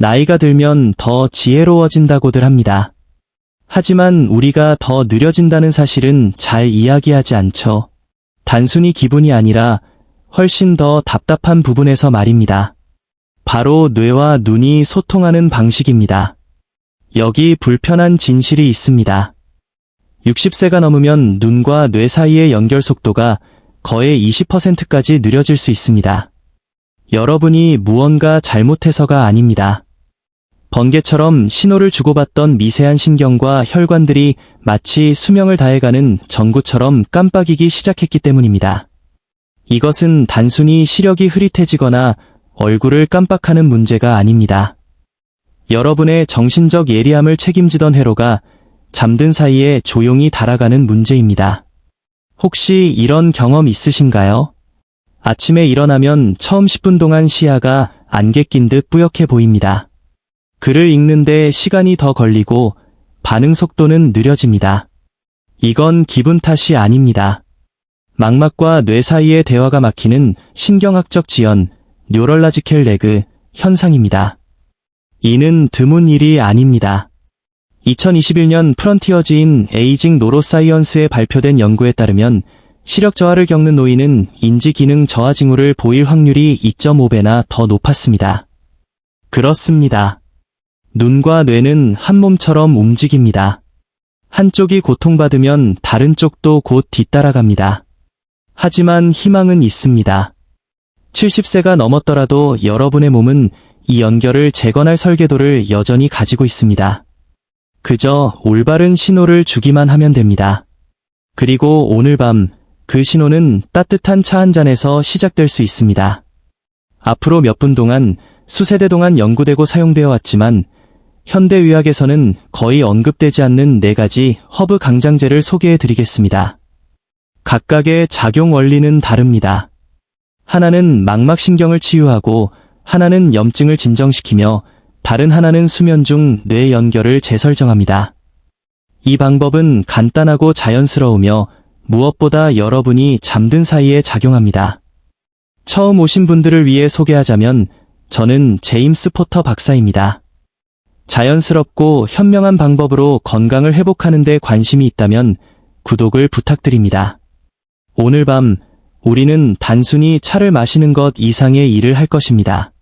나이가 들면 더 지혜로워진다고들 합니다. 하지만 우리가 더 느려진다는 사실은 잘 이야기하지 않죠. 단순히 기분이 아니라 훨씬 더 답답한 부분에서 말입니다. 바로 뇌와 눈이 소통하는 방식입니다. 여기 불편한 진실이 있습니다. 60세가 넘으면 눈과 뇌 사이의 연결 속도가 거의 20%까지 느려질 수 있습니다. 여러분이 무언가 잘못해서가 아닙니다. 번개처럼 신호를 주고받던 미세한 신경과 혈관들이 마치 수명을 다해가는 전구처럼 깜빡이기 시작했기 때문입니다. 이것은 단순히 시력이 흐릿해지거나 얼굴을 깜빡하는 문제가 아닙니다. 여러분의 정신적 예리함을 책임지던 회로가 잠든 사이에 조용히 달아가는 문제입니다. 혹시 이런 경험 있으신가요? 아침에 일어나면 처음 10분 동안 시야가 안개 낀 듯 뿌옇게 보입니다. 글을 읽는데 시간이 더 걸리고 반응 속도는 느려집니다. 이건 기분 탓이 아닙니다. 망막과 뇌 사이의 대화가 막히는 신경학적 지연, 뉴럴라지켈 레그 현상입니다. 이는 드문 일이 아닙니다. 2021년 프런티어지인 에이징 노로사이언스에 발표된 연구에 따르면 시력 저하를 겪는 노인은 인지 기능 저하 징후를 보일 확률이 2.5배나 더 높았습니다. 그렇습니다. 눈과 뇌는 한 몸처럼 움직입니다. 한쪽이 고통받으면 다른 쪽도 곧 뒤따라갑니다. 하지만 희망은 있습니다. 70세가 넘었더라도 여러분의 몸은 이 연결을 재건할 설계도를 여전히 가지고 있습니다. 그저 올바른 신호를 주기만 하면 됩니다. 그리고 오늘 밤 그 신호는 따뜻한 차 한 잔에서 시작될 수 있습니다. 앞으로 몇 분 동안 수세대 동안 연구되고 사용되어 왔지만 현대의학에서는 거의 언급되지 않는 네 가지 허브 강장제를 소개해 드리겠습니다. 각각의 작용 원리는 다릅니다. 하나는 망막신경을 치유하고 하나는 염증을 진정시키며 다른 하나는 수면 중 뇌 연결을 재설정합니다. 이 방법은 간단하고 자연스러우며 무엇보다 여러분이 잠든 사이에 작용합니다. 처음 오신 분들을 위해 소개하자면 저는 제임스 포터 박사입니다. 자연스럽고 현명한 방법으로 건강을 회복하는 데 관심이 있다면 구독을 부탁드립니다. 오늘 밤 우리는 단순히 차를 마시는 것 이상의 일을 할 것입니다.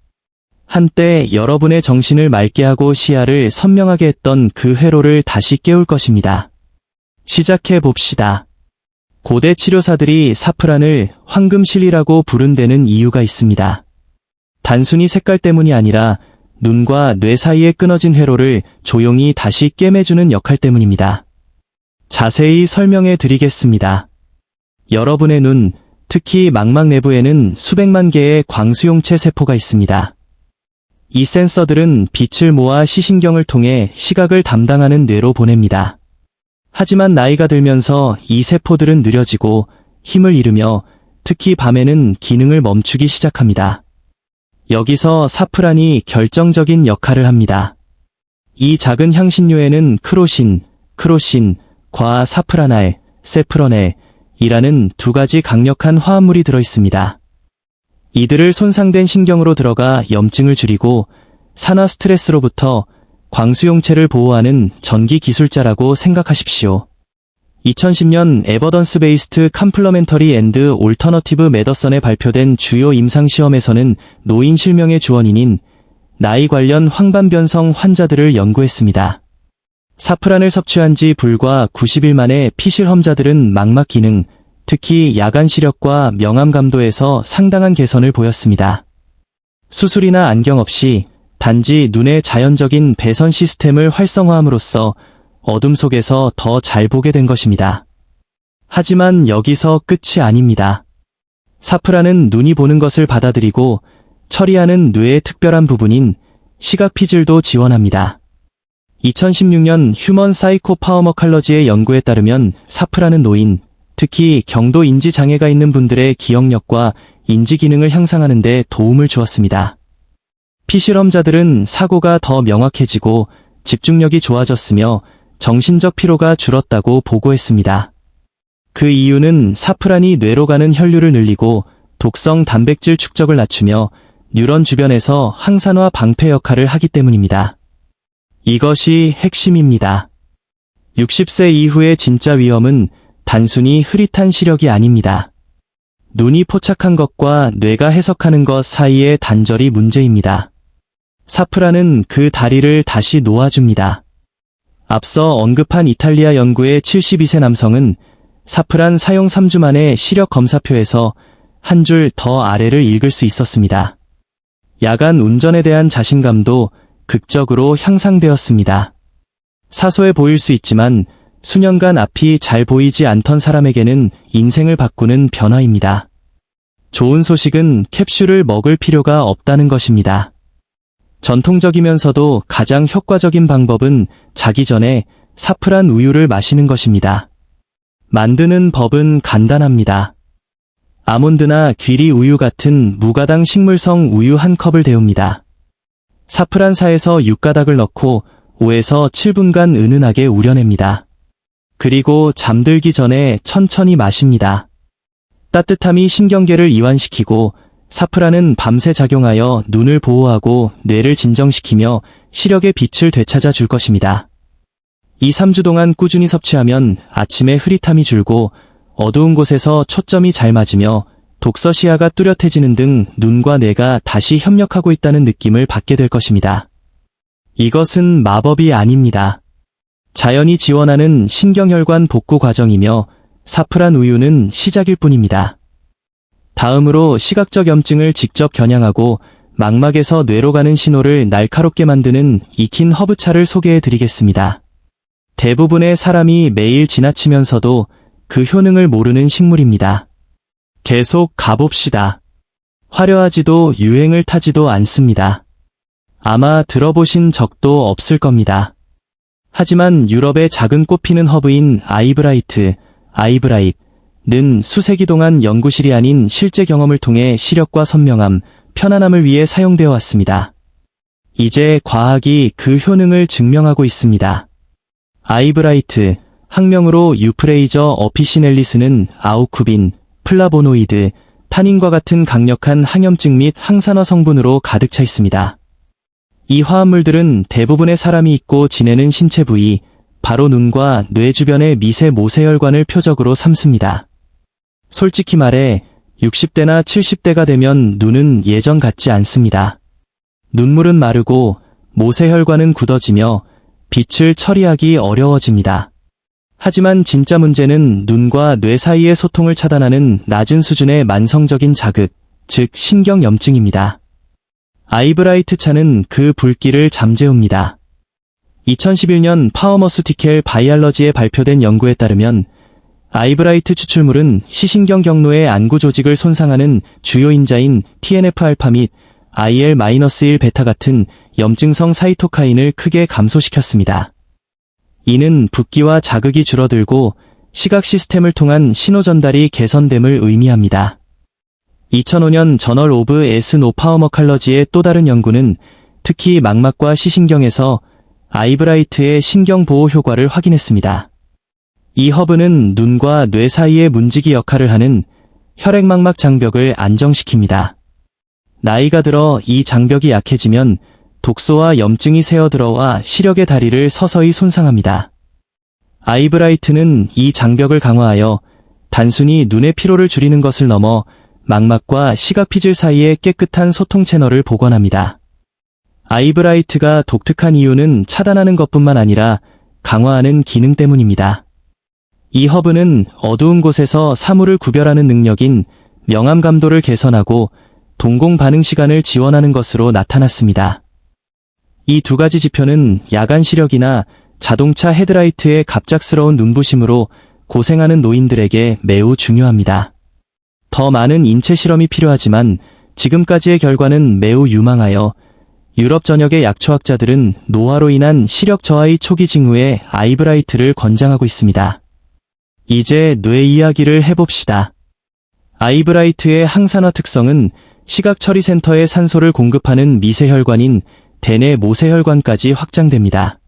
한때 여러분의 정신을 맑게 하고 시야를 선명하게 했던 그 회로를 다시 깨울 것입니다. 시작해 봅시다. 고대 치료사들이 사프란을 황금실이라고 부른 데는 이유가 있습니다. 단순히 색깔 때문이 아니라 눈과 뇌 사이에 끊어진 회로를 조용히 다시 꿰매주는 역할 때문입니다. 자세히 설명해 드리겠습니다. 여러분의 눈, 특히 망막 내부에는 수백만 개의 광수용체 세포가 있습니다. 이 센서들은 빛을 모아 시신경을 통해 시각을 담당하는 뇌로 보냅니다. 하지만 나이가 들면서 이 세포들은 느려지고 힘을 잃으며 특히 밤에는 기능을 멈추기 시작합니다. 여기서 사프란이 결정적인 역할을 합니다. 이 작은 향신료에는 크로신, 크로신, 과 사프라날, 세프로넬, 이라는 두 가지 강력한 화합물이 들어 있습니다. 이들을 손상된 신경으로 들어가 염증을 줄이고 산화 스트레스로부터 광수용체를 보호하는 전기 기술자라고 생각하십시오. 2010년 에버던스 베이스트 컴플러멘터리 앤드 올터너티브 메더선에 발표된 주요 임상 시험에서는 노인 실명의 주원인인 나이 관련 황반변성 환자들을 연구했습니다. 사프란을 섭취한 지 불과 90일 만에 피실험자들은 망막 기능, 특히 야간 시력과 명암 감도에서 상당한 개선을 보였습니다. 수술이나 안경 없이 단지 눈의 자연적인 배선 시스템을 활성화함으로써 어둠 속에서 더 잘 보게 된 것입니다. 하지만 여기서 끝이 아닙니다. 사프라는 눈이 보는 것을 받아들이고 처리하는 뇌의 특별한 부분인 시각 피질도 지원합니다. 2016년 휴먼 사이코 파워머칼러지의 연구에 따르면 사프라는 노인, 특히 경도 인지 장애가 있는 분들의 기억력과 인지 기능을 향상하는 데 도움을 주었습니다. 피실험자들은 사고가 더 명확해지고 집중력이 좋아졌으며 정신적 피로가 줄었다고 보고했습니다. 그 이유는 사프란이 뇌로 가는 혈류를 늘리고 독성 단백질 축적을 낮추며 뉴런 주변에서 항산화 방패 역할을 하기 때문입니다. 이것이 핵심입니다. 60세 이후의 진짜 위험은 단순히 흐릿한 시력이 아닙니다. 눈이 포착한 것과 뇌가 해석하는 것 사이의 단절이 문제입니다. 사프라는 그 다리를 다시 놓아줍니다. 앞서 언급한 이탈리아 연구의 72세 남성은 사프란 사용 3주 만에 시력 검사표에서 한 줄 더 아래를 읽을 수 있었습니다. 야간 운전에 대한 자신감도 극적으로 향상되었습니다. 사소해 보일 수 있지만 수년간 앞이 잘 보이지 않던 사람에게는 인생을 바꾸는 변화입니다. 좋은 소식은 캡슐을 먹을 필요가 없다는 것입니다. 전통적이면서도 가장 효과적인 방법은 자기 전에 사프란 우유를 마시는 것입니다. 만드는 법은 간단합니다. 아몬드나 귀리 우유 같은 무가당 식물성 우유 한 컵을 데웁니다. 사프란사에서 6가닥을 넣고 5에서 7분간 은은하게 우려냅니다. 그리고 잠들기 전에 천천히 마십니다. 따뜻함이 신경계를 이완시키고 사프란은 밤새 작용하여 눈을 보호하고 뇌를 진정시키며 시력의 빛을 되찾아 줄 것입니다. 2, 3주 동안 꾸준히 섭취하면 아침에 흐릿함이 줄고 어두운 곳에서 초점이 잘 맞으며 독서 시야가 뚜렷해지는 등 눈과 뇌가 다시 협력하고 있다는 느낌을 받게 될 것입니다. 이것은 마법이 아닙니다. 자연이 지원하는 신경혈관 복구 과정이며 사프란 우유는 시작일 뿐입니다. 다음으로 시각적 염증을 직접 겨냥하고 망막에서 뇌로 가는 신호를 날카롭게 만드는 익힌 허브차를 소개해 드리겠습니다. 대부분의 사람이 매일 지나치면서도 그 효능을 모르는 식물입니다. 계속 가봅시다. 화려하지도 유행을 타지도 않습니다. 아마 들어보신 적도 없을 겁니다. 하지만 유럽의 작은 꽃피는 허브인 아이브라이트, 아이브라이트 는 수세기 동안 연구실이 아닌 실제 경험을 통해 시력과 선명함, 편안함을 위해 사용되어 왔습니다. 이제 과학이 그 효능을 증명하고 있습니다. 아이브라이트, 학명으로 유프레이저 어피시넬리스는 아우쿠빈, 플라보노이드, 타닌과 같은 강력한 항염증 및 항산화 성분으로 가득 차 있습니다. 이 화합물들은 대부분의 사람이 있고 지내는 신체 부위, 바로 눈과 뇌 주변의 미세 모세혈관을 표적으로 삼습니다. 솔직히 말해 60대나 70대가 되면 눈은 예전 같지 않습니다. 눈물은 마르고 모세혈관은 굳어지며 빛을 처리하기 어려워집니다. 하지만 진짜 문제는 눈과 뇌 사이의 소통을 차단하는 낮은 수준의 만성적인 자극, 즉 신경염증입니다. 아이브라이트 차는 그 불길을 잠재웁니다. 2011년 파워머스티켈 바이알러지에 발표된 연구에 따르면 아이브라이트 추출물은 시신경 경로의 안구 조직을 손상하는 주요 인자인 TNF-알파 및 IL-1 베타 같은 염증성 사이토카인을 크게 감소시켰습니다. 이는 붓기와 자극이 줄어들고 시각 시스템을 통한 신호 전달이 개선됨을 의미합니다. 2005년 저널 오브 에스노 파워머칼러지의 또 다른 연구는 특히 망막과 시신경에서 아이브라이트의 신경 보호 효과를 확인했습니다. 이 허브는 눈과 뇌 사이의 문지기 역할을 하는 혈액망막 장벽을 안정시킵니다. 나이가 들어 이 장벽이 약해지면 독소와 염증이 새어들어와 시력의 다리를 서서히 손상합니다. 아이브라이트는 이 장벽을 강화하여 단순히 눈의 피로를 줄이는 것을 넘어 망막과 시각 피질 사이의 깨끗한 소통 채널을 복원합니다. 아이브라이트가 독특한 이유는 차단하는 것뿐만 아니라 강화하는 기능 때문입니다. 이 허브는 어두운 곳에서 사물을 구별하는 능력인 명암 감도를 개선하고 동공 반응 시간을 지원하는 것으로 나타났습니다. 이 두 가지 지표는 야간 시력이나 자동차 헤드라이트의 갑작스러운 눈부심으로 고생하는 노인들에게 매우 중요합니다. 더 많은 인체 실험이 필요하지만 지금까지의 결과는 매우 유망하여 유럽 전역의 약초학자들은 노화로 인한 시력 저하의 초기 징후에 아이브라이트를 권장하고 있습니다. 이제 뇌 이야기를 해봅시다. 아이브라이트의 항산화 특성은 시각처리센터에 산소를 공급하는 미세혈관인 대뇌 모세혈관까지 확장됩니다.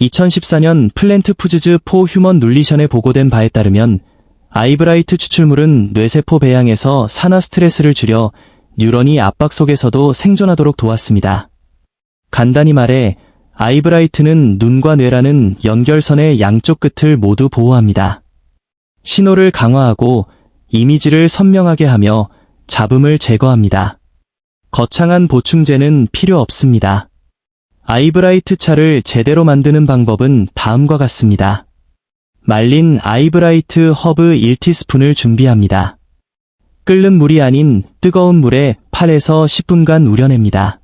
2014년 플랜트 푸즈즈 포 휴먼 눌리션에 보고된 바에 따르면 아이브라이트 추출물은 뇌세포 배양에서 산화 스트레스를 줄여 뉴런이 압박 속에서도 생존하도록 도왔습니다. 간단히 말해 아이브라이트는 눈과 뇌라는 연결선의 양쪽 끝을 모두 보호합니다. 신호를 강화하고 이미지를 선명하게 하며 잡음을 제거합니다. 거창한 보충제는 필요 없습니다. 아이브라이트 차를 제대로 만드는 방법은 다음과 같습니다. 말린 아이브라이트 허브 1티스푼을 준비합니다. 끓는 물이 아닌 뜨거운 물에 8에서 10분간 우려냅니다.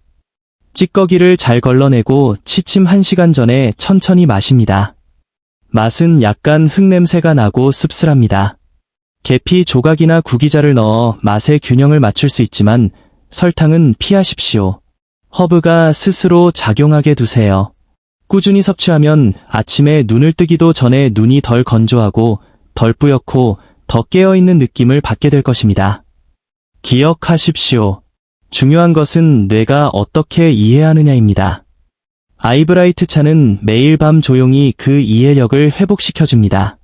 찌꺼기를 잘 걸러내고 취침 1시간 전에 천천히 마십니다. 맛은 약간 흙냄새가 나고 씁쓸합니다. 계피 조각이나 구기자를 넣어 맛의 균형을 맞출 수 있지만 설탕은 피하십시오. 허브가 스스로 작용하게 두세요. 꾸준히 섭취하면 아침에 눈을 뜨기도 전에 눈이 덜 건조하고 덜 뿌옇고 더 깨어있는 느낌을 받게 될 것입니다. 기억하십시오. 중요한 것은 뇌가 어떻게 이해하느냐입니다. 아이브라이트 차는 매일 밤 조용히 그 이해력을 회복시켜줍니다.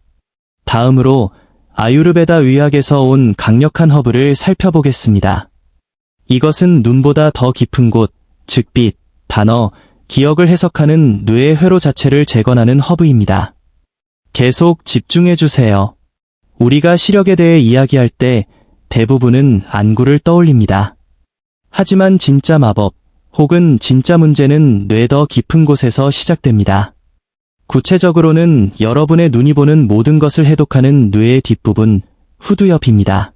다음으로 아유르베다 의학에서 온 강력한 허브를 살펴보겠습니다. 이것은 눈보다 더 깊은 곳, 즉 빛, 단어, 기억을 해석하는 뇌의 회로 자체를 재건하는 허브입니다. 계속 집중해주세요. 우리가 시력에 대해 이야기할 때 대부분은 안구를 떠올립니다. 하지만 진짜 마법 혹은 진짜 문제는 뇌더 깊은 곳에서 시작됩니다. 구체적으로는 여러분의 눈이 보는 모든 것을 해독하는 뇌의 뒷부분, 후두엽입니다.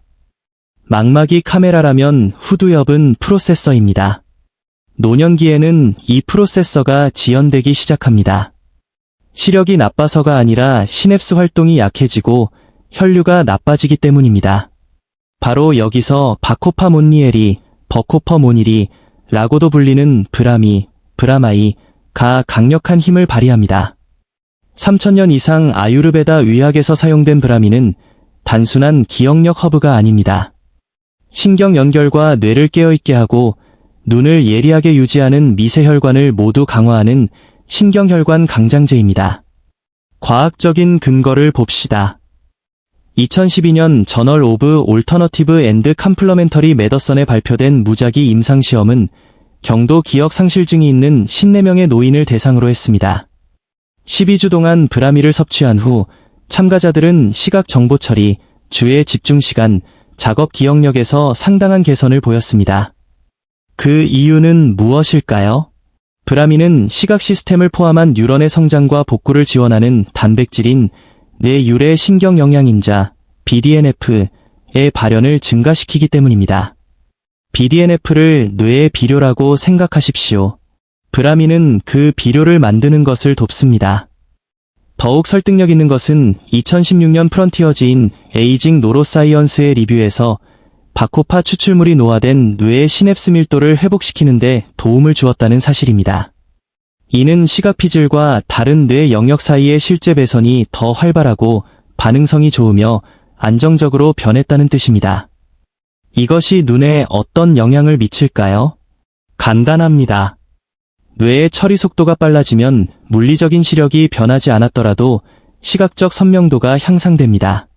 망막이 카메라라면 후두엽은 프로세서입니다. 노년기에는 이 프로세서가 지연되기 시작합니다. 시력이 나빠서가 아니라 시냅스 활동이 약해지고 혈류가 나빠지기 때문입니다. 바로 여기서 바코파 몬니엘이 버코퍼 모닐이 라고도 불리는 브라미, 브라마이, 가 강력한 힘을 발휘합니다. 3000년 이상 아유르베다 의학에서 사용된 브라미는 단순한 기억력 허브가 아닙니다. 신경 연결과 뇌를 깨어있게 하고 눈을 예리하게 유지하는 미세혈관을 모두 강화하는 신경혈관 강장제입니다. 과학적인 근거를 봅시다. 2012년 저널 오브 올터너티브 앤드 컴플러멘터리 메더선에 발표된 무작위 임상시험은 경도 기억 상실증이 있는 14명의 노인을 대상으로 했습니다. 12주 동안 브라미를 섭취한 후 참가자들은 시각 정보 처리, 주의 집중 시간, 작업 기억력에서 상당한 개선을 보였습니다. 그 이유는 무엇일까요? 브라미는 시각 시스템을 포함한 뉴런의 성장과 복구를 지원하는 단백질인 뇌유래 신경 영양인자 BDNF의 발현을 증가시키기 때문입니다. BDNF를 뇌의 비료라고 생각하십시오. 브라미는 그 비료를 만드는 것을 돕습니다. 더욱 설득력 있는 것은 2016년 프런티어지인 에이징 노로사이언스의 리뷰에서 바코파 추출물이 노화된 뇌의 시냅스 밀도를 회복시키는데 도움을 주었다는 사실입니다. 이는 시각 피질과 다른 뇌 영역 사이의 실제 배선이 더 활발하고 반응성이 좋으며 안정적으로 변했다는 뜻입니다. 이것이 눈에 어떤 영향을 미칠까요? 간단합니다. 뇌의 처리 속도가 빨라지면 물리적인 시력이 변하지 않았더라도 시각적 선명도가 향상됩니다.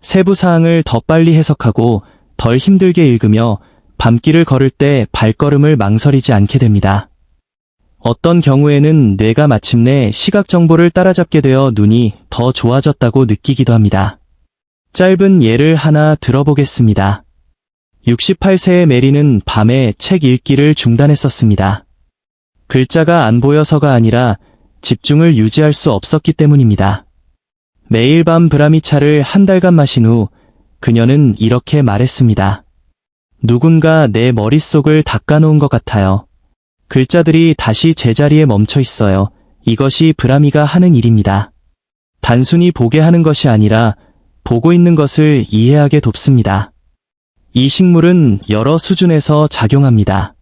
세부 사항을 더 빨리 해석하고 덜 힘들게 읽으며 밤길을 걸을 때 발걸음을 망설이지 않게 됩니다. 어떤 경우에는 뇌가 마침내 시각 정보를 따라잡게 되어 눈이 더 좋아졌다고 느끼기도 합니다. 짧은 예를 하나 들어보겠습니다. 68세의 메리는 밤에 책 읽기를 중단했었습니다. 글자가 안 보여서가 아니라 집중을 유지할 수 없었기 때문입니다. 매일 밤 브라미차를 한 달간 마신 후 그녀는 이렇게 말했습니다. 누군가 내 머릿속을 닦아놓은 것 같아요. 글자들이 다시 제자리에 멈춰 있어요. 이것이 브라미가 하는 일입니다. 단순히 보게 하는 것이 아니라 보고 있는 것을 이해하게 돕습니다. 이 식물은 여러 수준에서 작용합니다.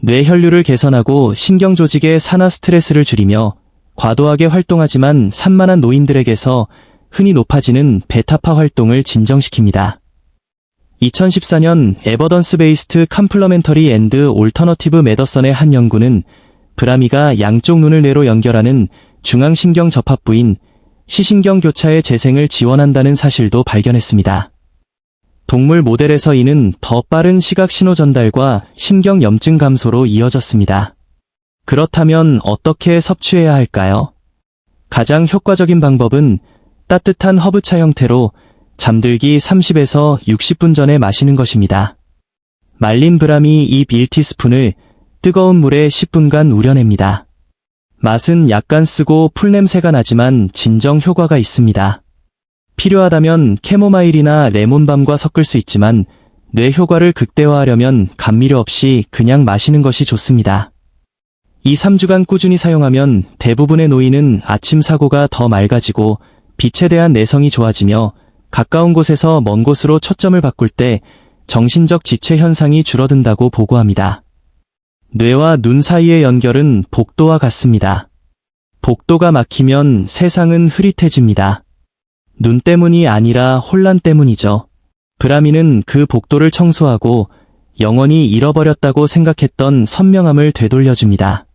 뇌 혈류를 개선하고 신경 조직의 산화 스트레스를 줄이며 과도하게 활동하지만 산만한 노인들에게서 흔히 높아지는 베타파 활동을 진정시킵니다. 2014년 에버던스 베이스트 컴플러멘터리 앤드 올터너티브 메더선의 한 연구는 브라미가 양쪽 눈을 뇌로 연결하는 중앙신경 접합부인 시신경 교차의 재생을 지원한다는 사실도 발견했습니다. 동물 모델에서 이는 더 빠른 시각 신호 전달과 신경 염증 감소로 이어졌습니다. 그렇다면 어떻게 섭취해야 할까요? 가장 효과적인 방법은 따뜻한 허브차 형태로 잠들기 30에서 60분 전에 마시는 것입니다. 말린 브라미 잎 1티스푼을 뜨거운 물에 10분간 우려냅니다. 맛은 약간 쓰고 풀냄새가 나지만 진정 효과가 있습니다. 필요하다면 캐모마일이나 레몬밤과 섞을 수 있지만 뇌 효과를 극대화하려면 감미료 없이 그냥 마시는 것이 좋습니다. 이 3주간 꾸준히 사용하면 대부분의 노인은 아침 사고가 더 맑아지고 빛에 대한 내성이 좋아지며 가까운 곳에서 먼 곳으로 초점을 바꿀 때 정신적 지체 현상이 줄어든다고 보고합니다. 뇌와 눈 사이의 연결은 복도와 같습니다. 복도가 막히면 세상은 흐릿해집니다. 눈 때문이 아니라 혼란 때문이죠. 브라미는 그 복도를 청소하고 영원히 잃어버렸다고 생각했던 선명함을 되돌려줍니다.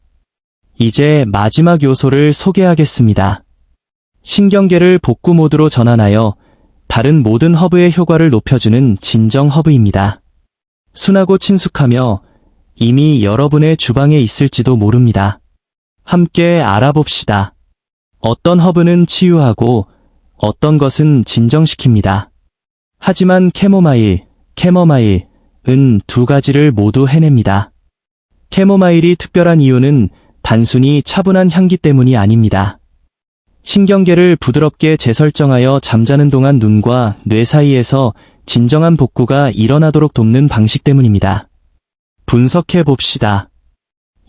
이제 마지막 요소를 소개하겠습니다. 신경계를 복구 모드로 전환하여 다른 모든 허브의 효과를 높여주는 진정 허브입니다. 순하고 친숙하며 이미 여러분의 주방에 있을지도 모릅니다. 함께 알아봅시다. 어떤 허브는 치유하고 어떤 것은 진정시킵니다. 하지만 캐모마일, 캐머마일 은 두 가지를 모두 해냅니다. 캐모마일이 특별한 이유는 단순히 차분한 향기 때문이 아닙니다. 신경계를 부드럽게 재설정하여 잠자는 동안 눈과 뇌 사이에서 진정한 복구가 일어나도록 돕는 방식 때문입니다. 분석해 봅시다.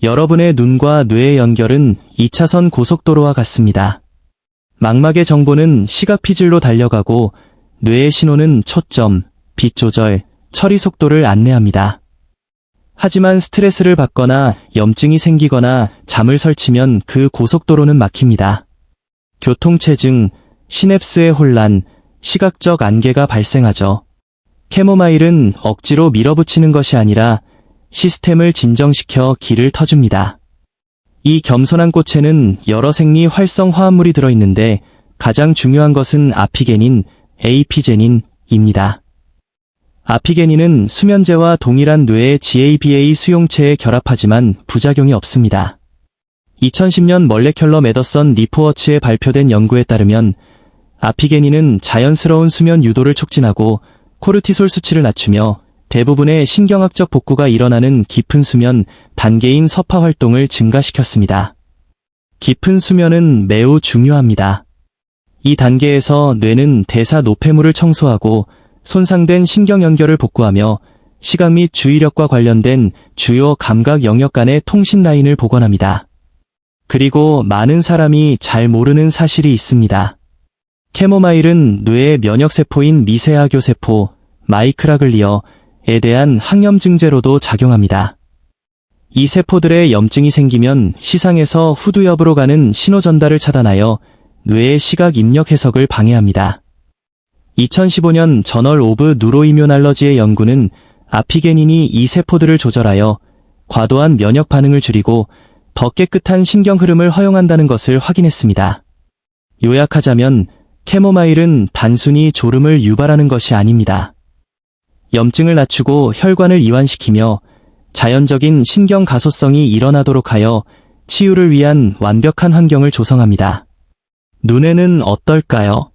여러분의 눈과 뇌의 연결은 2차선 고속도로와 같습니다. 망막의 정보는 시각 피질로 달려가고 뇌의 신호는 초점, 빛 조절, 처리 속도를 안내합니다. 하지만 스트레스를 받거나 염증이 생기거나 잠을 설치면 그 고속도로는 막힙니다. 교통체증, 시냅스의 혼란, 시각적 안개가 발생하죠. 캐모마일은 억지로 밀어붙이는 것이 아니라 시스템을 진정시켜 길을 터줍니다. 이 겸손한 꽃에는 여러 생리 활성 화합물이 들어있는데 가장 중요한 것은 아피게닌, 에이피제닌입니다. 아피게닌은 수면제와 동일한 뇌의 GABA 수용체에 결합하지만 부작용이 없습니다. 2010년 멀레켈러 메더선 리포워치에 발표된 연구에 따르면 아피게닌은 자연스러운 수면 유도를 촉진하고 코르티솔 수치를 낮추며 대부분의 신경학적 복구가 일어나는 깊은 수면 단계인 서파 활동을 증가시켰습니다. 깊은 수면은 매우 중요합니다. 이 단계에서 뇌는 대사 노폐물을 청소하고 손상된 신경 연결을 복구하며 시각 및 주의력과 관련된 주요 감각 영역 간의 통신 라인을 복원합니다. 그리고 많은 사람이 잘 모르는 사실이 있습니다. 캐모마일은 뇌의 면역세포인 미세아교세포, 마이크라글리어 에 대한 항염증제로도 작용합니다. 이 세포들의 염증이 생기면 시상에서 후두엽으로 가는 신호 전달을 차단하여 뇌의 시각 입력 해석을 방해합니다. 2015년 저널 오브 누로이뮤날러지의 연구는 아피게닌이 이 세포들을 조절하여 과도한 면역 반응을 줄이고 더 깨끗한 신경 흐름을 허용한다는 것을 확인했습니다. 요약하자면 캐모마일은 단순히 졸음을 유발하는 것이 아닙니다. 염증을 낮추고 혈관을 이완시키며 자연적인 신경 가소성이 일어나도록 하여 치유를 위한 완벽한 환경을 조성합니다. 눈에는 어떨까요?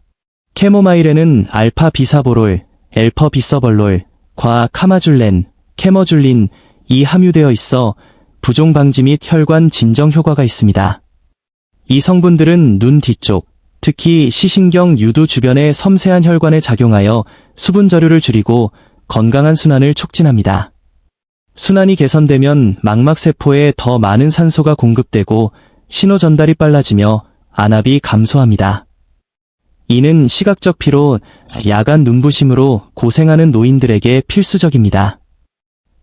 캐모마일에는 알파 비사보롤, 엘퍼 비서벌롤, 과 카마줄렌, 캐머줄린 이 함유되어 있어 부종 방지 및 혈관 진정 효과가 있습니다. 이 성분들은 눈 뒤쪽, 특히 시신경 유두 주변의 섬세한 혈관에 작용하여 수분 저류를 줄이고 건강한 순환을 촉진합니다. 순환이 개선되면 망막세포에 더 많은 산소가 공급되고 신호 전달이 빨라지며 안압이 감소합니다. 이는 시각적 피로, 야간 눈부심으로 고생하는 노인들에게 필수적입니다.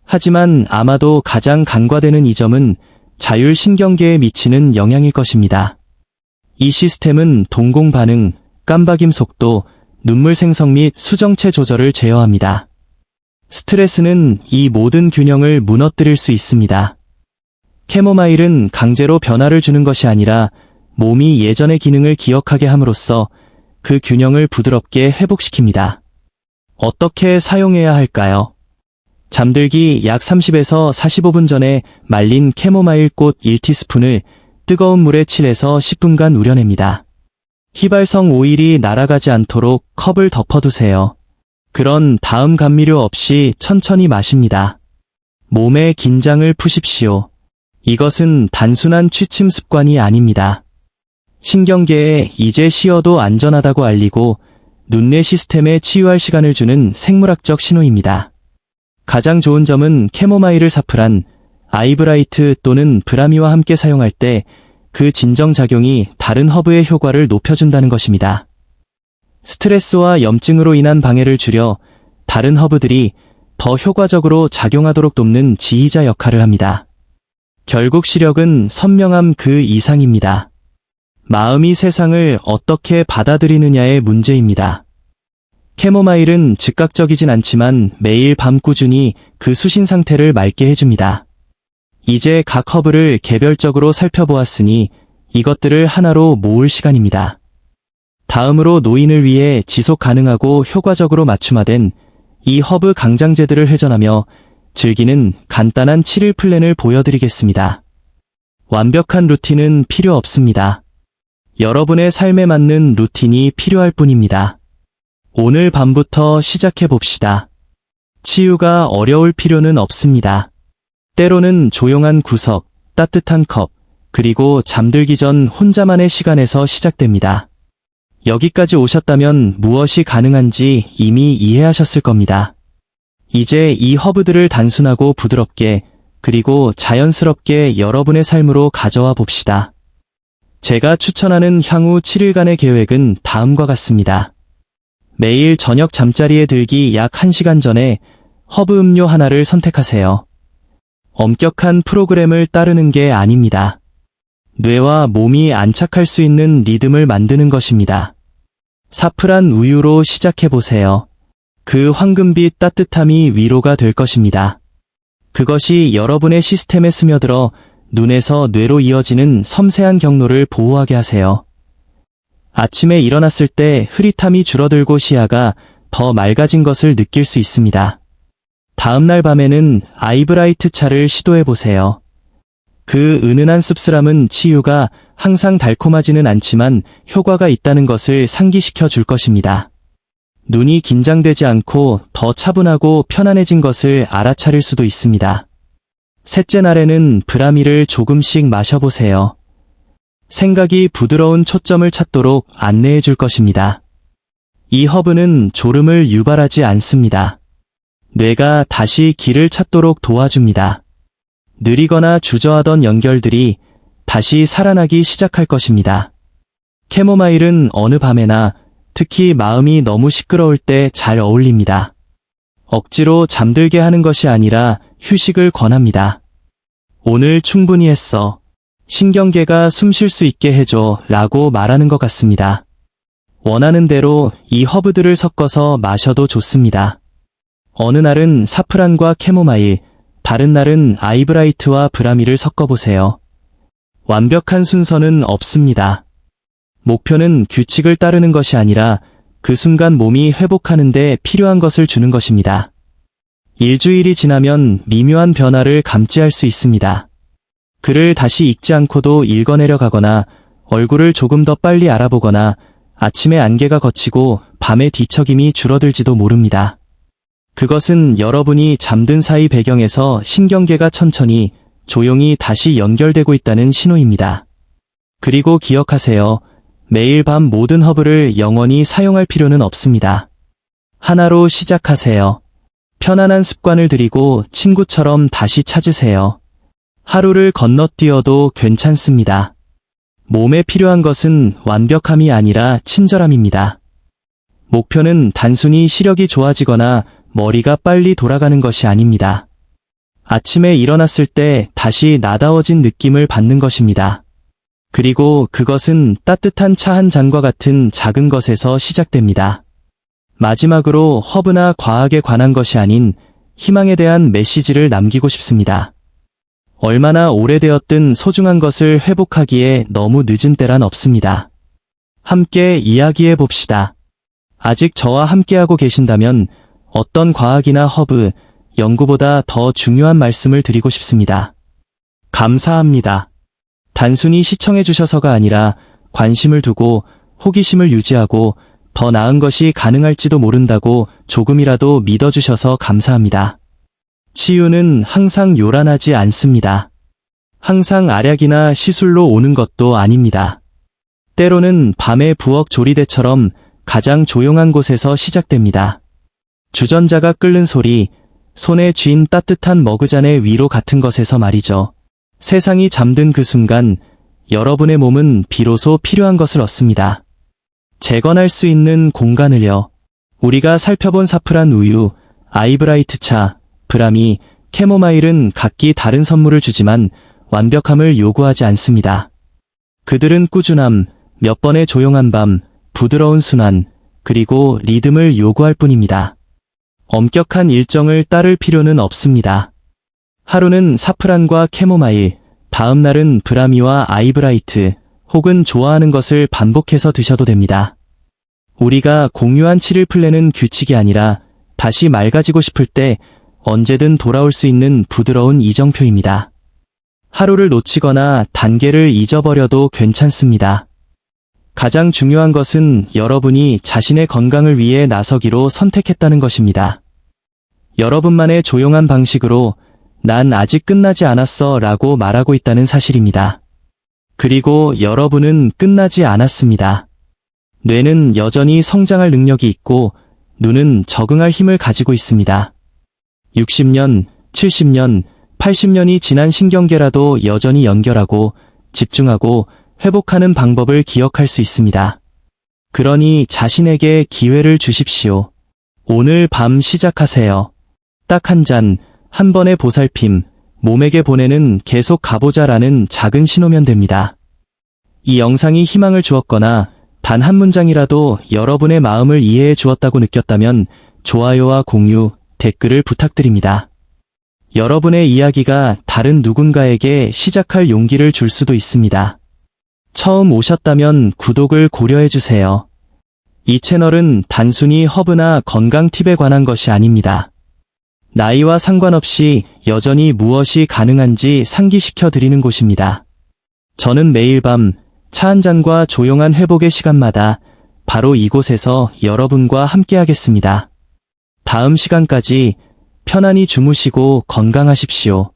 하지만 아마도 가장 간과되는 이 점은 자율신경계에 미치는 영향일 것입니다. 이 시스템은 동공 반응, 깜박임 속도, 눈물 생성 및 수정체 조절을 제어합니다. 스트레스는 이 모든 균형을 무너뜨릴 수 있습니다. 캐모마일은 강제로 변화를 주는 것이 아니라 몸이 예전의 기능을 기억하게 함으로써 그 균형을 부드럽게 회복시킵니다. 어떻게 사용해야 할까요? 잠들기 약 30에서 45분 전에 말린 캐모마일 꽃 1티스푼을 뜨거운 물에 7에서 10분간 우려냅니다. 휘발성 오일이 날아가지 않도록 컵을 덮어두세요. 그런 다음 감미료 없이 천천히 마십니다. 몸의 긴장을 푸십시오. 이것은 단순한 취침 습관이 아닙니다. 신경계에 이제 쉬어도 안전하다고 알리고 눈내 시스템에 치유할 시간을 주는 생물학적 신호입니다. 가장 좋은 점은 캐모마일을 사프란, 아이브라이트 또는 브라미와 함께 사용할 때 그 진정작용이 다른 허브의 효과를 높여준다는 것입니다. 스트레스와 염증으로 인한 방해를 줄여 다른 허브들이 더 효과적으로 작용하도록 돕는 지휘자 역할을 합니다. 결국 시력은 선명함 그 이상입니다. 마음이 세상을 어떻게 받아들이느냐의 문제입니다. 캐모마일은 즉각적이진 않지만 매일 밤 꾸준히 그 수신 상태를 맑게 해줍니다. 이제 각 허브를 개별적으로 살펴보았으니 이것들을 하나로 모을 시간입니다. 다음으로 노인을 위해 지속 가능하고 효과적으로 맞춤화된 이 허브 강장제들을 회전하며 즐기는 간단한 7일 플랜을 보여드리겠습니다. 완벽한 루틴은 필요 없습니다. 여러분의 삶에 맞는 루틴이 필요할 뿐입니다. 오늘 밤부터 시작해 봅시다. 치유가 어려울 필요는 없습니다. 때로는 조용한 구석, 따뜻한 컵, 그리고 잠들기 전 혼자만의 시간에서 시작됩니다. 여기까지 오셨다면 무엇이 가능한지 이미 이해하셨을 겁니다. 이제 이 허브들을 단순하고 부드럽게 그리고 자연스럽게 여러분의 삶으로 가져와 봅시다. 제가 추천하는 향후 7일간의 계획은 다음과 같습니다. 매일 저녁 잠자리에 들기 약 1시간 전에 허브 음료 하나를 선택하세요. 엄격한 프로그램을 따르는 게 아닙니다. 뇌와 몸이 안착할 수 있는 리듬을 만드는 것입니다. 사프란 우유로 시작해보세요. 그 황금빛 따뜻함이 위로가 될 것입니다. 그것이 여러분의 시스템에 스며들어 눈에서 뇌로 이어지는 섬세한 경로를 보호하게 하세요. 아침에 일어났을 때 흐릿함이 줄어들고 시야가 더 맑아진 것을 느낄 수 있습니다. 다음날 밤에는 아이브라이트 차를 시도해보세요. 그 은은한 씁쓸함은 치유가 항상 달콤하지는 않지만 효과가 있다는 것을 상기시켜 줄 것입니다. 눈이 긴장되지 않고 더 차분하고 편안해진 것을 알아차릴 수도 있습니다. 셋째 날에는 브라미를 조금씩 마셔보세요. 생각이 부드러운 초점을 찾도록 안내해 줄 것입니다. 이 허브는 졸음을 유발하지 않습니다. 뇌가 다시 길을 찾도록 도와줍니다. 느리거나 주저하던 연결들이 다시 살아나기 시작할 것입니다. 캐모마일은 어느 밤에나 특히 마음이 너무 시끄러울 때 잘 어울립니다. 억지로 잠들게 하는 것이 아니라 휴식을 권합니다. 오늘 충분히 했어. 신경계가 숨 쉴 수 있게 해줘 라고 말하는 것 같습니다. 원하는 대로 이 허브들을 섞어서 마셔도 좋습니다. 어느 날은 사프란과 캐모마일, 다른 날은 아이브라이트와 브라미를 섞어보세요. 완벽한 순서는 없습니다. 목표는 규칙을 따르는 것이 아니라 그 순간 몸이 회복하는데 필요한 것을 주는 것입니다. 일주일이 지나면 미묘한 변화를 감지할 수 있습니다. 글을 다시 읽지 않고도 읽어내려 가거나 얼굴을 조금 더 빨리 알아보거나 아침에 안개가 걷히고 밤의 뒤척임이 줄어들지도 모릅니다. 그것은 여러분이 잠든 사이 배경에서 신경계가 천천히 조용히 다시 연결되고 있다는 신호입니다. 그리고 기억하세요. 매일 밤 모든 허브를 영원히 사용할 필요는 없습니다. 하나로 시작하세요. 편안한 습관을 들이고 친구처럼 다시 찾으세요. 하루를 건너뛰어도 괜찮습니다. 몸에 필요한 것은 완벽함이 아니라 친절함입니다. 목표는 단순히 시력이 좋아지거나 머리가 빨리 돌아가는 것이 아닙니다. 아침에 일어났을 때 다시 나다워진 느낌을 받는 것입니다. 그리고 그것은 따뜻한 차 한 잔과 같은 작은 것에서 시작됩니다. 마지막으로 허브나 과학에 관한 것이 아닌 희망에 대한 메시지를 남기고 싶습니다. 얼마나 오래되었든 소중한 것을 회복하기에 너무 늦은 때란 없습니다. 함께 이야기해 봅시다. 아직 저와 함께하고 계신다면 어떤 과학이나 허브, 연구보다 더 중요한 말씀을 드리고 싶습니다. 감사합니다. 단순히 시청해주셔서가 아니라 관심을 두고 호기심을 유지하고 더 나은 것이 가능할지도 모른다고 조금이라도 믿어주셔서 감사합니다. 치유는 항상 요란하지 않습니다. 항상 알약이나 시술로 오는 것도 아닙니다. 때로는 밤의 부엌 조리대처럼 가장 조용한 곳에서 시작됩니다. 주전자가 끓는 소리, 손에 쥔 따뜻한 머그잔의 위로 같은 것에서 말이죠. 세상이 잠든 그 순간 여러분의 몸은 비로소 필요한 것을 얻습니다. 재건할 수 있는 공간을요. 우리가 살펴본 사프란 우유, 아이브라이트 차, 브라미, 캐모마일은 각기 다른 선물을 주지만 완벽함을 요구하지 않습니다. 그들은 꾸준함, 몇 번의 조용한 밤, 부드러운 순환, 그리고 리듬을 요구할 뿐입니다. 엄격한 일정을 따를 필요는 없습니다. 하루는 사프란과 캐모마일, 다음 날은 브라미와 아이브라이트, 혹은 좋아하는 것을 반복해서 드셔도 됩니다. 우리가 공유한 7일 플랜은 규칙이 아니라 다시 맑아지고 싶을 때 언제든 돌아올 수 있는 부드러운 이정표입니다. 하루를 놓치거나 단계를 잊어버려도 괜찮습니다. 가장 중요한 것은 여러분이 자신의 건강을 위해 나서기로 선택했다는 것입니다. 여러분만의 조용한 방식으로 난 아직 끝나지 않았어 라고 말하고 있다는 사실입니다. 그리고 여러분은 끝나지 않았습니다. 뇌는 여전히 성장할 능력이 있고 눈은 적응할 힘을 가지고 있습니다. 60년, 70년, 80년이 지난 신경계라도 여전히 연결하고 집중하고 회복하는 방법을 기억할 수 있습니다. 그러니 자신에게 기회를 주십시오. 오늘 밤 시작하세요. 딱 한 잔, 한 번의 보살핌, 몸에게 보내는 계속 가보자라는 작은 신호면 됩니다. 이 영상이 희망을 주었거나 단 한 문장이라도 여러분의 마음을 이해해 주었다고 느꼈다면 좋아요와 공유, 댓글을 부탁드립니다. 여러분의 이야기가 다른 누군가에게 시작할 용기를 줄 수도 있습니다. 처음 오셨다면 구독을 고려해 주세요. 이 채널은 단순히 허브나 건강 팁에 관한 것이 아닙니다. 나이와 상관없이 여전히 무엇이 가능한지 상기시켜 드리는 곳입니다. 저는 매일 밤 차 한 잔과 조용한 회복의 시간마다 바로 이곳에서 여러분과 함께하겠습니다. 다음 시간까지 편안히 주무시고 건강하십시오.